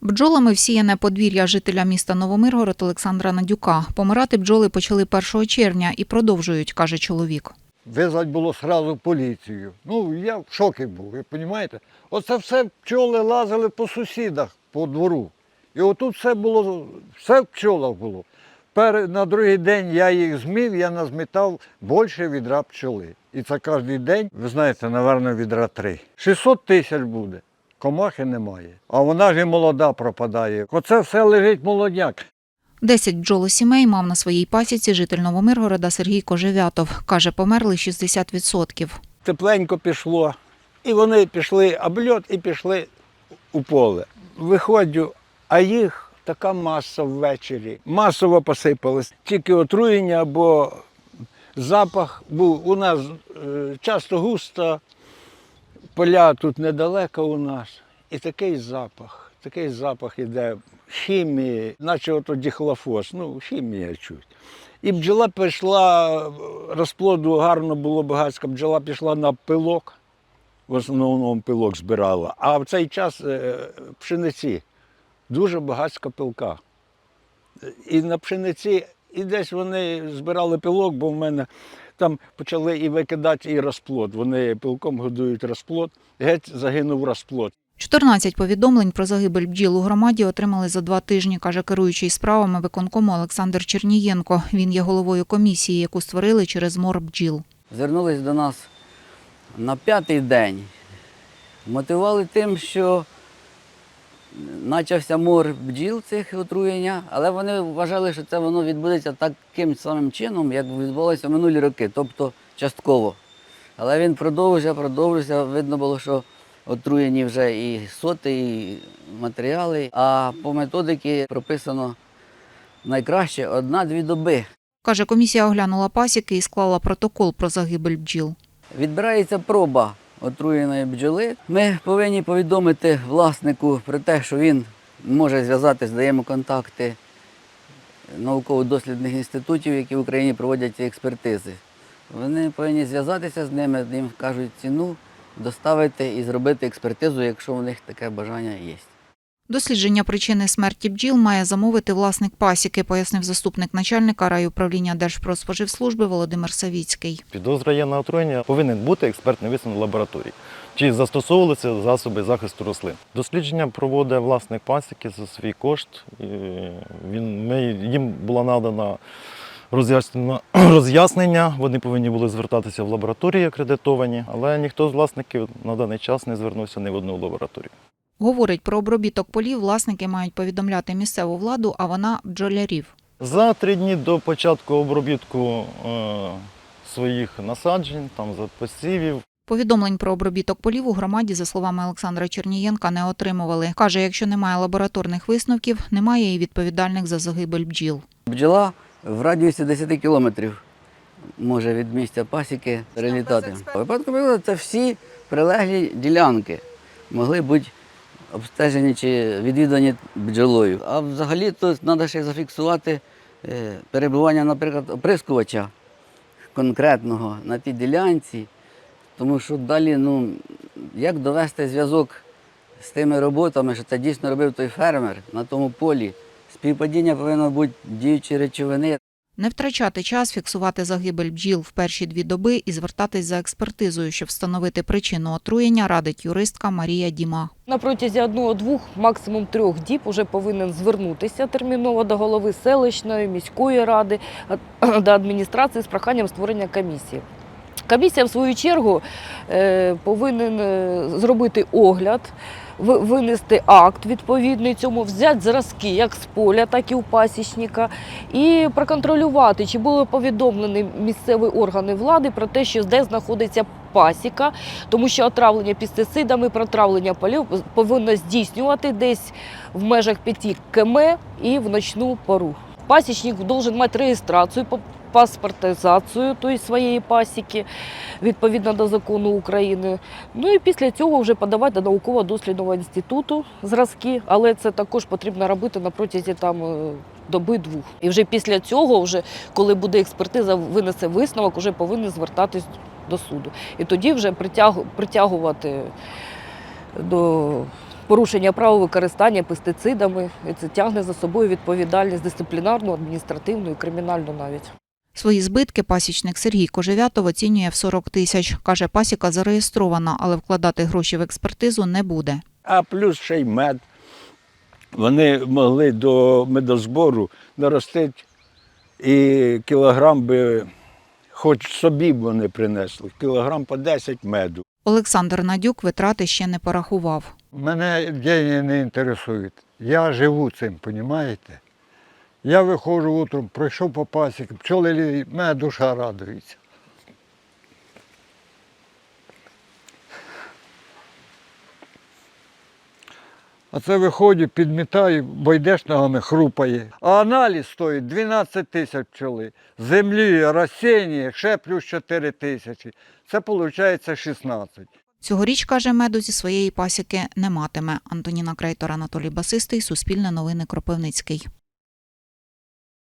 Бджолами всіяне подвір'я жителя міста Новомиргород Олександра Надюка. Помирати бджоли почали 1 червня і продовжують, каже чоловік. Визвати було одразу поліцію. Ну, я в шокі був, ви розумієте? Оце все пчоли лазили по сусідах, по двору. І отут все було, все в пчолах було. На другий день я їх змів, я назмітав більше відра пчоли. І це кожен день, ви знаєте, напевно, відра три. 600 тисяч буде. Комахи немає. А вона ж і молода пропадає. Оце все лежить молодняк. Десять бджолосімей мав на своїй пасіці житель Новомиргорода Сергій Кожевятов. Каже, померли 60%. тепленько пішло, і вони пішли обльот і пішли у поле. Виходжу, а їх така маса ввечері. Масово посипалось. Тільки отруєння або запах був у нас е, часто густо, поля тут недалеко у нас. І такий запах, такий запах іде хімії, наче ото діхлофос, ну, хімія чуть. І бджола пішла, розплоду гарно було багатська, бджола пішла на пилок, в основному пилок збирала. А в цей час е, пшениці дуже багатська пилка. І на пшениці, і десь вони збирали пилок, бо в мене там почали і викидати і розплод. Вони пилком годують розплод, геть загинув розплод. 14 повідомлень про загибель бджіл у громаді отримали за два тижні, каже керуючий справами виконкому Олександр Чернієнко. Він є головою комісії, яку створили через мор бджіл. звернулись до нас на п'ятий день. Мотивували тим, що почався мор бджіл цих отруєння, але вони вважали, що це воно відбудеться таким самим чином, як відбувалося минулі роки, тобто частково. Але він продовжувався, продовжувався. Видно було, що отруєні вже і соти, і матеріали. А по методиці прописано найкраще одна-дві доби. Каже, комісія оглянула пасіки і склала протокол про загибель бджіл. Відбирається проба отруєної бджоли. Ми повинні повідомити власнику про те, що він може зв'язатись, даємо контакти науково-дослідних інститутів, які в Україні проводять ці експертизи. Вони повинні зв'язатися з ними, їм кажуть ціну, доставити і зробити експертизу, якщо у них таке бажання є. Дослідження причини смерті бджіл має замовити власник пасіки, пояснив заступник начальника райуправління Держпродспоживслужби Володимир Савіцький. Підозра є на отруєння, повинен бути експертний висновок лабораторії. Чи застосовувалися засоби захисту рослин? Дослідження проводить власник пасіки за свій кошт. Він, ми, їм була надана роз'яснення. Вони повинні були звертатися в лабораторії акредитовані, але ніхто з власників на даний час не звернувся ні в одну лабораторію. Говорить, про обробіток полів власники мають повідомляти місцеву владу, а вона бджолярів. За три дні до початку обробітку е, своїх насаджень, там за посівів, Повідомлень про обробіток полів у громаді, за словами Олександра Чернієнка, не отримували. Каже, якщо немає лабораторних висновків, немає і відповідальних за загибель бджіл. Бджола в радіусі 10 кілометрів може від місця пасіки прилітати. Випадку це всі прилеглі ділянки могли бути обстежені чи відвідані бджолою. А взагалі то треба ще зафіксувати е, перебування, наприклад, оприскувача конкретного на тій ділянці, тому що далі, ну, як довести зв'язок з тими роботами, що це дійсно робив той фермер на тому полі. Співпадіння повинно бути діючі речовини. Не втрачати час, фіксувати загибель бджіл в перші дві доби і звертатись за експертизою, щоб встановити причину отруєння, радить юристка Марія Діма. На протязі одного-двох, максимум трьох діб уже повинен звернутися терміново до голови селищної, міської ради, до адміністрації з проханням створення комісії. Комісія, в свою чергу, е, повинен е, зробити огляд, ви- винести акт відповідний цьому, взяти зразки як з поля, так і у пасічника, і проконтролювати, чи були повідомлені місцеві органи влади про те, що де знаходиться пасіка, тому що отравлення пестицидами, протравлення полів повинно здійснювати десь в межах 5 км і в ночну пору. Пасічник должен мати реєстрацію, паспортизацію тобто своєї пасіки відповідно до закону України. Ну і після цього вже подавати до науково-дослідного інституту зразки, але це також потрібно робити на протязі там. е, Доби двох. І вже після цього, вже, коли буде експертиза, винесе висновок, вже повинен звертатись до суду. І тоді вже притягувати до порушення правил використання пестицидами. І це тягне за собою відповідальність дисциплінарну, адміністративну і кримінальну навіть. Свої збитки пасічник Сергій Кожевятов оцінює в 40 тисяч. Каже, пасіка зареєстрована, але вкладати гроші в експертизу не буде. А плюс ще й мед. Вони могли до медозбору наростити і кілограм би, хоч собі б вони принесли, кілограм по 10 меду. Олександр Надюк витрати ще не порахував. Мене деньги не інтересують. Я живу цим, розумієте? Я виходжу утром, пройшов по пасіки, пчоли лі, моя душа радується. А це виходжу, підмітаю, бо йдеш ногами, хрупає. А аналіз стоїть 12 тисяч пчоли. Землі, розсіння, ще плюс 4 тисячі. Це виходить 16. Цьогоріч, каже, меду зі своєї пасіки не матиме. Антоніна Крейтор, Анатолій Басистий, Суспільне новини Кропивницький.